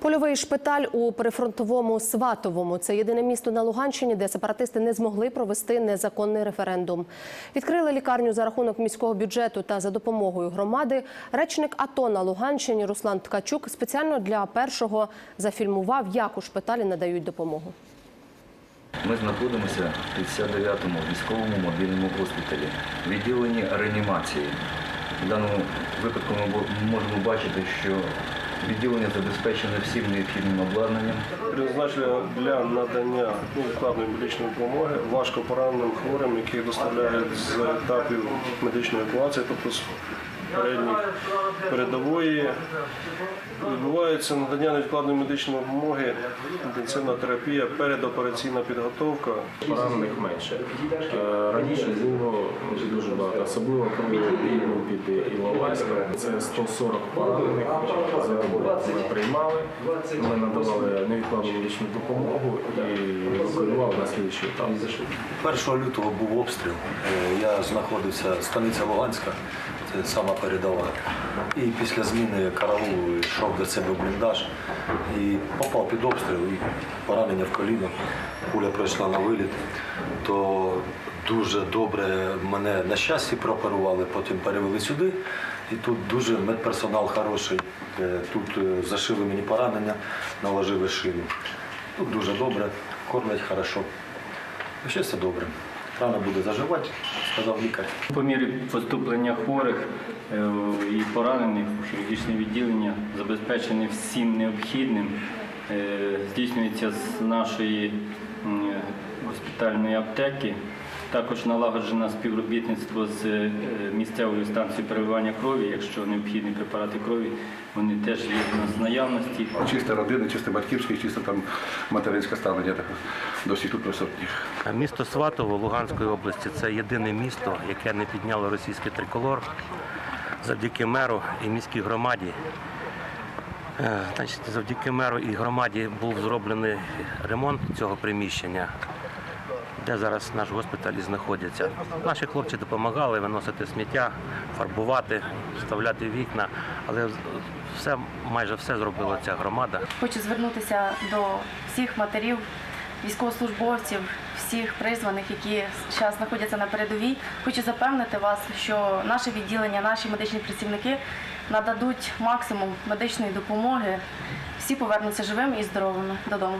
Польовий шпиталь у прифронтовому Сватовому це єдине місто на Луганщині, де сепаратисти не змогли провести незаконний референдум. Відкрили лікарню за рахунок міського бюджету та за допомогою громади. Речник АТО на Луганщині Руслан Ткачук спеціально для першого зафільмував, як у шпиталі надають допомогу. Ми знаходимося в 59-му військовому мобільному госпіталі, відділенні реанімації. В даному випадку ми можемо бачити, що відділення забезпечене всім необхідним обладнанням. призначення для надання невідкладної медичної допомоги важко пораненим хворим, які доставляють з етапів медичної евакуації, тобто передніх передової. Відбувається надання невідкладної медичної допомоги, інтенсивна терапія, передопераційна підготовка. Поранених менше. Е, Раніше було дуже багато, особливо коли бій був під Іловайськом. Це 140 поранених. За ми приймали. Ми надавали невідкладну медичну допомогу і евакуювали на слідчий етап. 1 лютого був обстріл. Е, Я знаходився станиця Луганська, сама передова. І після зміни караулу йшов до себе бліндаж і попав під обстріл і поранення в коліно. Пуля пройшла на виліт. То дуже добре мене на щастя прооперували, потім перевели сюди. І тут дуже медперсонал хороший. Тут е, зашили мені поранення, наложили шину. Тут дуже добре, кормять хорошо. Ще все добре. Рано буде заживати, сказав лікар. По мірі поступлення хворих е, і поранених у хірургічне відділення забезпечене всім необхідним. Е, Здійснюється з нашої госпітальної аптеки. Також налагоджено співробітництво з е, місцевою станцією переливання крові. Якщо необхідні препарати крові, вони теж є в нас в наявності. Чисто родинне, чисто батьківське, чисто там материнське ставлення до всіх тут присутніх. Місто Сватово Луганської області це єдине місто, яке не підняло російський триколор завдяки меру і міській громаді. Е, Значить, завдяки меру і громаді був зроблений ремонт цього приміщення, де зараз наш госпіталь і знаходиться. Наші хлопці допомагали виносити сміття, фарбувати, вставляти вікна, але все, майже все зробила ця громада. Хочу звернутися до всіх матерів, військовослужбовців, всіх призваних, які зараз знаходяться на передовій. Хочу запевнити вас, що наше відділення, наші медичні працівники нададуть максимум медичної допомоги. Всі повернуться живими і здоровими додому.